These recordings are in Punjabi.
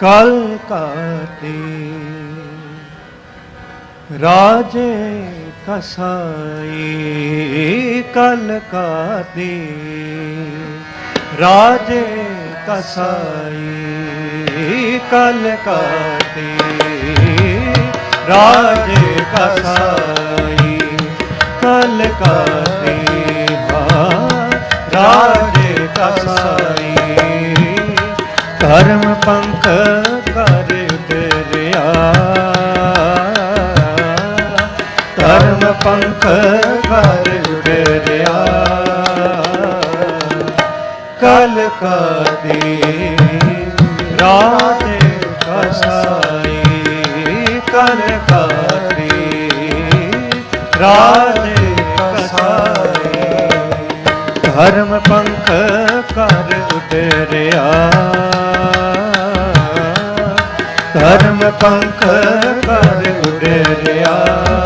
ਕਲ ਕਾਤੇ ਰਾਜੇ ਕਸਾਈ ਕਲ ਕਾਤੇ ਰਾਜੇ ਕਸਾਈ ਕਲ ਕਾਤੇ ਰਾਜੇ ਕਸਾਈ ਕਲ ਕਾਤੇ ਰਾਜੇ ਕਸਾਈ ਕਰਮ ਪੰਥ ਕਰ ਦਰਿਆ ਕਰਮ ਪੰਖ ਕਰ ਦਰਿਆ ਕਲ ਕਦੀ ਰਾਜੇ ਕਸਾਈ ਕਲ ਕਦੀ ਰਾਜੇ ਕਸਾਈ। ਧਰਮ ਪੰਖ ਕਰ ਉਤਰਿਆ ਧਰਮ ਪੰਖ ਕਰ ਉਤਰਿਆ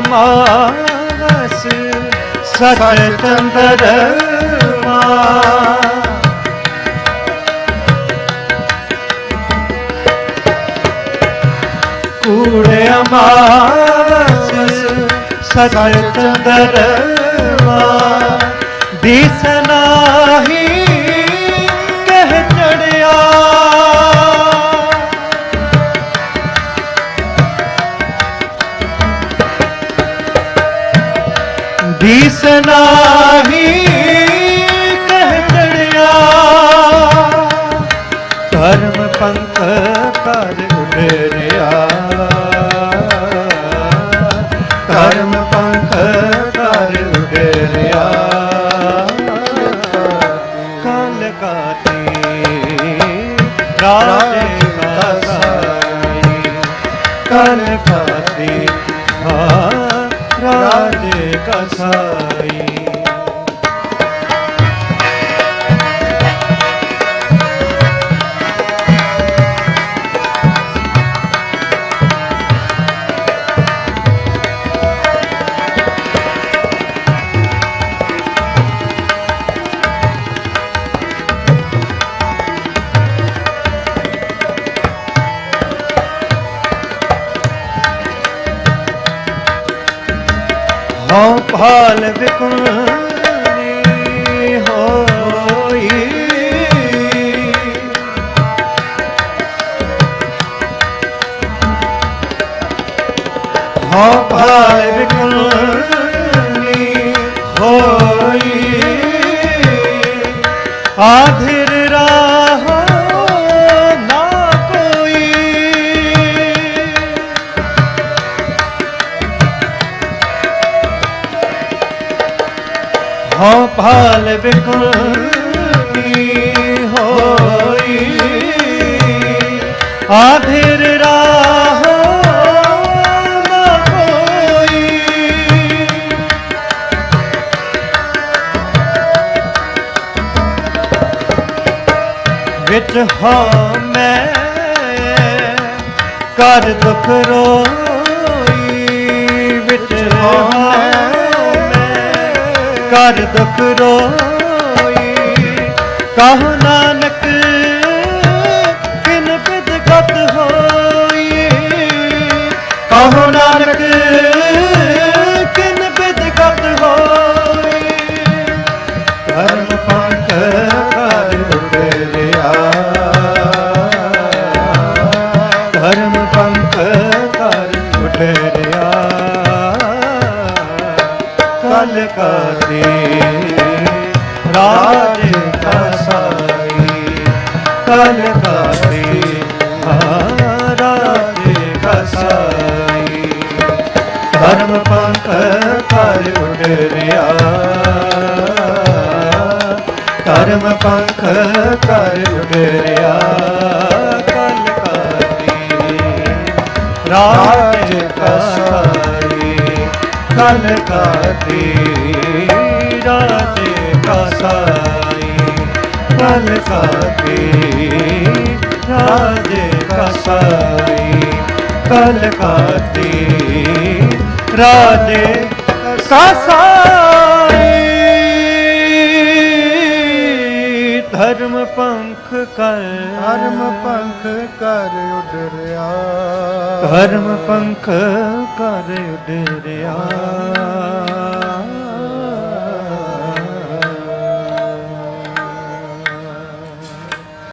ਕੂੜੇ ਅਮਾਸ ਸਚ ਚੰਦਰਮਾ ਕੂੜੇ ਅਮਾਸ ਸਚ ਚੰਦਰਮਾ ਦਿਸ ਨਾਹੀ ਦਿਸ ਨਾਹੀ ਕਹਿ ਚੜਿਆ ਧਰਮ ਪੰਥ ਕਰ ਉਡਰਿਆ ਧਰਮ ਪੰਥ ਕਰ ਉਡਰਿਆ ਕਲ ਕਾਤੀ ਰਾਜੇ ਕਸਾਈ ਕਲ ਕਾਤੀ ਹਾਂ ਰਾਜੇ ਕਸਾਈ ਹਉ ਭਾਲ ਵਿਕੁਣੀ ਹੋਈ। ਹਉ ਭਾਲ ਵਿਕੁਣੀ ਹੋਈ। ਆਧਿਰ ਹਉ ਭਾਲ ਵਿਕੁਣੀ ਹੋਈ। ਆਧਿਰ ਰਾਹ ਨਾ ਕੋਈ। ਵਿੱਚ ਹਾਂ ਮੈਂ ਕਰ ਦੁਖ ਰੋਈ ਕਰ ਦੁਖ ਰੋਈ। ਕਹੋ ਰਾਜ ਕਸਾਈ ਕਲ ਕਾਤੇ ਰਾਜ ਕਸਾਈ ਧਰਮ ਪੰਥ ਕਰ ਉਡਰਿਆ। ਧਰਮ ਪੰਥ ਕਰ ਉਡਰਿਆ। ਕਲ ਕਾਤੀ ਰਾਜ ਕਸਾਈ ਕਲ ਕਾਤੀ ਰਾਜ ਕਸਾਈ ਕਲ ਕਾਤੀ ਰਾਜ ਕਸਾਈ ਕਲ ਕਾਤੀ ਰਾਜ ਕਸਾਈ ਧਰਮ ਪੰਖ ਕਰ ਧਰਮ ਪੰਖ ਕਰ ਉਡਰਿਆ ਧਰਮ ਪੰਖ ਕਰ ਉਡਰਿਆ